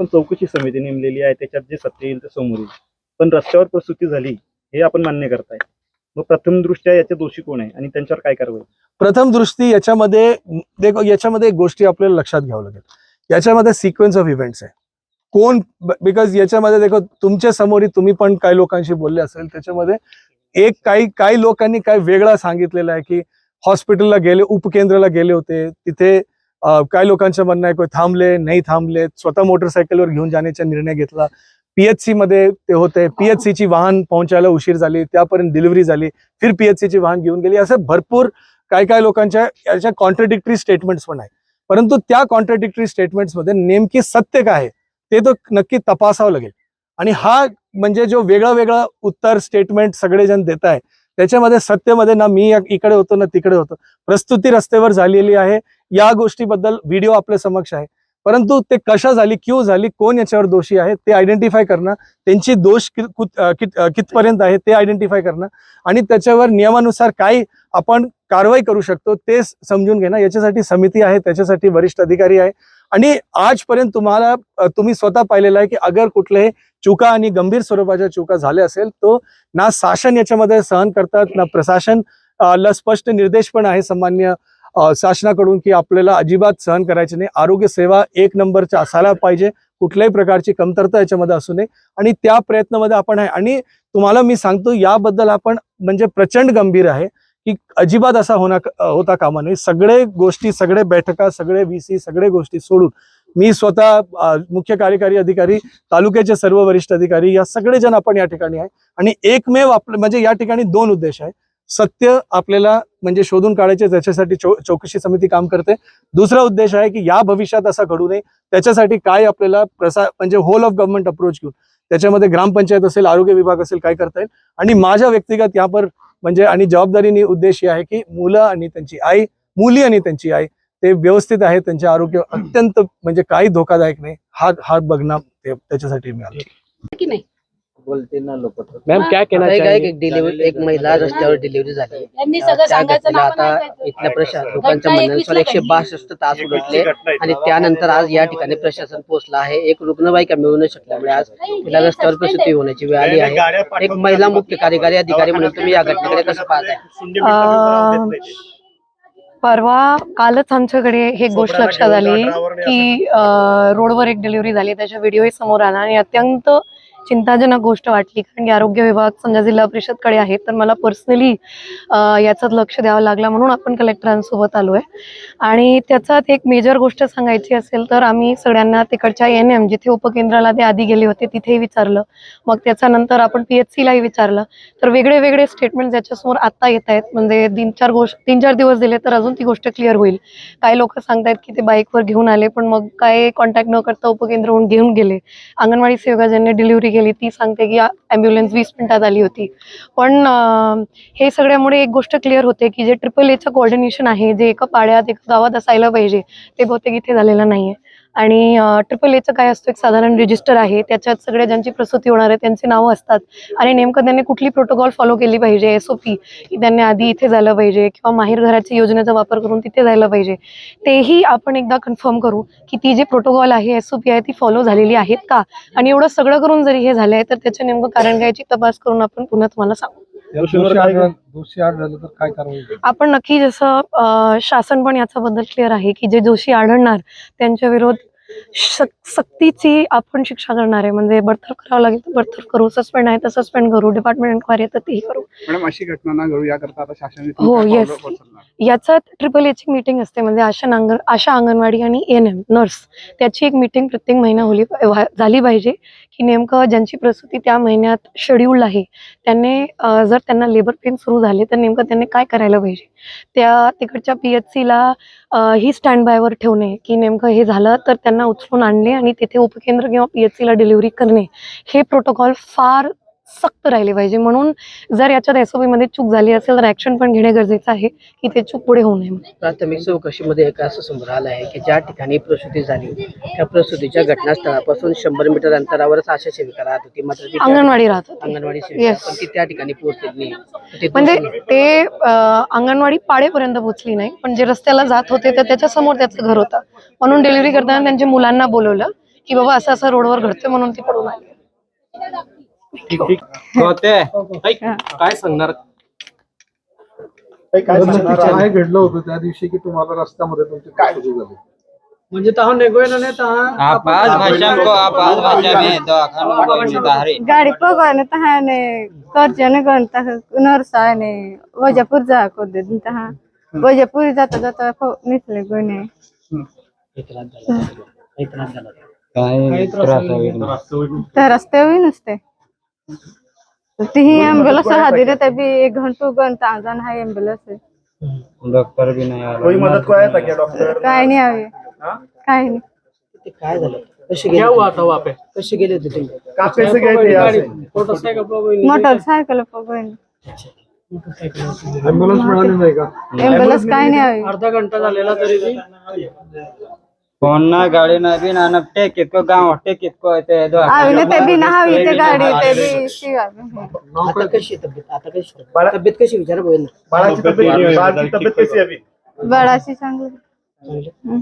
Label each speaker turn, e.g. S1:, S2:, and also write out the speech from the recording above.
S1: पण चौकशी समिती नेमलेली आहे त्याच्यात जे सत्य येईल ते समोर येईल. पण रस्त्यावर प्रसूती झाली हे आपण मान्य करताय. मग प्रथम दृष्ट्या याचे दोषी कोण आहे आणि त्यांच्यावर काय कारवाई?
S2: प्रथम दृष्टी याच्यामध्ये देखो याच्यामध्ये एक गोष्टी आपल्याला लक्षात घ्यावं लागेल. याच्यामध्ये सिक्वेन्स ऑफ इव्हेंट्स आहे. कोण बिकॉज याच्यामध्ये देखो तुमच्यासमोर तुम्ही पण काही लोकांशी बोलले असेल त्याच्यामध्ये एक काही काही लोकांनी काय वेगळा सांगितलेलं आहे की हॉस्पिटलला गेले उपकेंद्राला गेले होते तिथे काय लोकांचं म्हणणं आहे कोण थांबले नाही थांबले स्वतः मोटरसायकलवर घेऊन जाण्याचा निर्णय घेतला. पीएचसी मध्ये ते होते. पीएचसी ची वाहन पोहोचायला उशीर झाली त्यापर्यंत डिलिव्हरी झाली. फिर पीएचसी ची वाहन घेऊन गेली. असं भरपूर काही काही लोकांच्या याच्या कॉन्ट्रडिक्टरी स्टेटमेंट्स पण आहे परंतु त्या कॉन्ट्रडिक्टरी स्टेटमेंट्समध्ये नेमकी सत्य काय आहे ते तर नक्की तपासावं लागेल. आणि हा म्हणजे जो वेगळा वेगळा उत्तर स्टेटमेंट सगळेजण देत आहे त्याच्यामध्ये सत्यमध्ये ना मी इकडे होतो ना तिकडे होतो. प्रस्तुती रस्त्यावर झालेली आहे. या गोष्टीबद्दल व्हिडिओ आपल्या समक्ष आहे. परंतु ते कशा झाली क्यू झाली कोण याच्यावर दोषी आहे ते आयडेंटिफाय करणं त्यांची दोष कित- कितपर्यंत आहे ते आयडेंटिफाय करणं आणि त्याच्यावर नियमानुसार काय आपण कारवाई करू शकतो ते समजून घेणं. याच्यासाठी समिती आहे त्याच्यासाठी वरिष्ठ अधिकारी आहे. आणि आजपर्यंत तुम्हाला तुम्ही स्वतः पाहिलेलं आहे की अगर कुठले चुका आणि गंभीर स्वरूपाच्या चुका झाल्या असेल तो ना शासन याच्यामध्ये सहन करतात ना प्रशासन. ला स्पष्ट निर्देश पण आहे सामान्य शासनाकडून की आपल्याला अजिबात सहन करायचे नाही. आरोग्य सेवा एक नंबरच्या असायला पाहिजे. कुठल्याही प्रकारची कमतरता याच्यामध्ये असू नये. आणि त्या प्रयत्नामध्ये आपण आहे. आणि तुम्हाला मी सांगतो याबद्दल आपण म्हणजे प्रचंड गंभीर आहे की अजिबात असा होणार होता कामा नये. सगळे गोष्टी सगळे बैठका सगळे व्ही सगळे गोष्टी सोडून मी स्वतः मुख्य कार्यकारी अधिकारी तालुक्याचे सर्व वरिष्ठ अधिकारी या सगळे जण आपण या ठिकाणी आहे. आणि एकमेव आपलं म्हणजे या ठिकाणी दोन उद्देश आहे. सत्य आपल्याला म्हणजे शोधून काढायचे त्याच्यासाठी चौ चौकशी समिती काम करते. दुसरा उद्देश आहे की या भविष्यात असा घडू नये. त्याच्यासाठी काय आपल्याला प्रसा म्हणजे होल ऑफ गव्हर्नमेंट अप्रोच घेऊन. त्याच्यामध्ये ग्रामपंचायत असेल आरोग्य विभाग असेल काय करता येईल. आणि माझ्या व्यक्तिगत यावर म्हणजे आणि जबाबदारीने उद्देश हे आहे की मुलं आणि त्यांची आई मुली आणि त्यांची आई ते व्यवस्थित आहे त्यांचे आरोग्य अत्यंत म्हणजे काही धोकादायक नाही. हा हा बघणं ते त्याच्यासाठी मी आलो
S3: की नाही?
S1: बोलते ना लोक
S4: मैम क्या कहना
S3: आता एक
S4: चाहिए
S3: एक डिलिव्हरी एक महिला रस्त्यावर डिलिव्हरी झाली. आता. इथल्या प्रशासन लोकांच्या म्हणण्यानुसार एकशे. बासष्ट तास उलटले आणि त्यानंतर आज या ठिकाणी प्रशासन पोहोचलं आहे. एक रुग्णवाहिका मिळू न शकल्यामुळे आज तिला रस्त्यावर प्रसूती होण्याची वेळ आली आहे. एक महिला मुख्य कार्यकारी अधिकारी म्हणून तुम्ही या घटनेकडे कसं पाहताय?
S5: परवा कालच आमच्याकडे हे गोष्ट लक्षात आली की रोडवर एक डिलिव्हरी झाली त्याचा व्हिडिओही समोर आला आणि अत्यंत चिंताजनक गोष्ट वाटली कारण की आरोग्य विभाग समजा जिल्हा परिषदकडे आहे तर मला पर्सनली याचं लक्ष द्यावं लागलं म्हणून आपण कलेक्टरांसोबत आलो आहे आणि त्याच्यात एक मेजर गोष्ट सांगायची असेल तर आम्ही सगळ्यांना तिकडच्या एन एम जिथे उपकेंद्राला ते आधी गेले होते तिथेही विचारलं. मग त्याच्यानंतर आपण पी एच सीलाही विचारलं. तर वेगळे वेगळे स्टेटमेंट ज्याच्यासमोर आता येत आहेत म्हणजे तीन चार गोष्ट तीन चार दिवस दिले तर अजून ती गोष्ट क्लिअर होईल. काही लोक सांगतायत की ते बाईकवर घेऊन आले पण मग काय कॉन्टॅक्ट न करता उपकेंद्रहून घेऊन गेले. अंगणवाडी सेविका ज्यांनी डिलिव्हरी गेली ती सांगते की ॲम्ब्युलन्स वीस मिनिटात आली होती. पण हे सगळ्यामुळे एक गोष्ट क्लिअर होते की जे ट्रिपल एचं कोऑर्डिनेशन आहे जे एका पाड्यात एका गावात असायला पाहिजे ते बहुतेक इथे झालेलं नाहीये. आणि ट्रिपल एचं काय असतं एक साधारण रजिस्टर आहे. त्याच्यात सगळ्या ज्यांची प्रसूती होणार आहे त्यांची नावं असतात. आणि नेमकं त्यांनी कुठली प्रोटोकॉल फॉलो केली पाहिजे एस ओ पी की त्यांनी आधी इथे झालं पाहिजे किंवा माहेर घराच्या योजनेचा वापर करून तिथे जायला पाहिजे. तेही आपण एकदा कन्फर्म करू की ती जी प्रोटोकॉल आहे एस ओ पी आहे ती फॉलो झालेली आहेत का? आणि एवढं सगळं करून जरी हे झालंय तर त्याचं नेमकं कारण काय याची तपास करून आपण पुन्हा तुम्हाला सांगू.
S2: दोषी आढळलं तर काय कारवाई
S5: आपण नक्की जसं अं, शासन पण याच्याबद्दल क्लिअर आहे की जे दोषी आढळणार त्यांच्या विरोध शक- सक्तीची आपण शिक्षा करणार आहे. म्हणजे बडतर्फ करावं लागेल तर बडतर्फ करू. सस्पेंड आहे तर सस्पेंड करू. डिपार्टमेंट इन्क्वायरी आहे तर तेही करू.
S6: मॅडम अशी घटना ना घडू याकरता आता शासनाने
S5: हो, yes. याचा ट्रिपल एची मीटिंग असते. म्हणजे आशा नांगण आशा अंगणवाडी आणि एन एम नर्स त्याची एक मीटिंग प्रत्येक महिना होली व्हा- झाली पाहिजे. की नेमकं ज्यांची प्रसूती त्या महिन्यात शेड्यूल्ड आहे त्यांनी जर त्यांना लेबर पेन सुरू झाले तर नेमकं त्यांनी काय करायला पाहिजे? त्या तिकडच्या पी एच सीला ही स्टँड बायवर ठेवणे की नेमकं हे झालं तर त्यांना उचलून आणणे आणि तिथे उपकेंद्र किंवा पी एच सीला डिलिव्हरी करणे हे प्रोटोकॉल फार सक्त राहिले पाहिजे. म्हणून जर याच्यात एस ओ मध्ये चूक झाली असेल तर ऍक्शन पण घेणे गरजेचं आहे की ते चूक पुढे होऊ नये.
S3: प्राथमिक चौकशीमध्ये एक असं समोर आलं आहे की ज्या ठिकाणी प्रसूती झाली त्या प्रसूतीच्या घटनास्थळापासून शंभर मीटर अंतरावरच आशा सेविका राहत होती. मात्र
S5: अंगणवाडी राहत होती.
S3: अंगणवाडी सेविका. ती त्या ठिकाणी पोहोचलेली नाही.
S5: म्हणजे ते अंगणवाडी पाडेपर्यंत पोहोचली नाही पण जे रस्त्याला जात होते तर त्याच्यासमोर त्याचं घर होतं. म्हणून डिलिव्हरी करताना त्यांच्या मुलांना बोलवलं की बाबा असं असं रोडवर घडतंय म्हणून ती पडून आली.
S1: ठीक ठीक.
S3: काय सांगणार?
S1: ताई, काय सांगणार आहे?
S4: काय घडलं होतं त्या दिवशी की तुम्हाला रस्त्यामध्ये तुमचे काय? झाले.
S3: म्हणजे तहा नेगोय ना तहा
S7: आप भाषा को आप भाषा में दवाखाना में दाहरे
S8: गाड़ी पगने तहाने कर्जने गन तह नरसाने वजापुर जा को दे तहा वजापुर जाता जाता खो गने
S7: त्रास होईल?
S8: तर रस्ते हुई नसते. तीही एम्बुलेंस हादी रहते भी एक घंटो गन ताजन है एम्बुलेंस
S7: डॉक्टर भी नहीं आ
S1: कोई मदत को आया था क्या डॉक्टर
S8: काय नहीं आवे
S1: हाँ?
S8: काय नहीं.
S3: ते काय झालं? कसे गेले हुआ था वहाँ पे कसे गेले होते तुम्ही?
S1: कहाँ कैसे गए थे यहाँ से
S3: मोटरसायकल पर कोई
S8: मोटरसाइकिल पगन
S4: ऍम्ब्युलन्स मिळाली नाही का?
S8: एम्बुलेंस काय नहीं आवे
S3: अर्धा घंटा झालेला तरी बी
S7: फोन ना गाड़ी ना भी ना टेक को गाँव टेक को ते
S8: आवे ने ते भी ना हवी ते गाड़ी. ते
S3: आता कशी तब्येत आता कशी? तब्येत? कशी विचार बघेल
S1: बाळाची तब्येत बाळाची तब्येत कैसी है अभी
S8: बडाशी चांगली.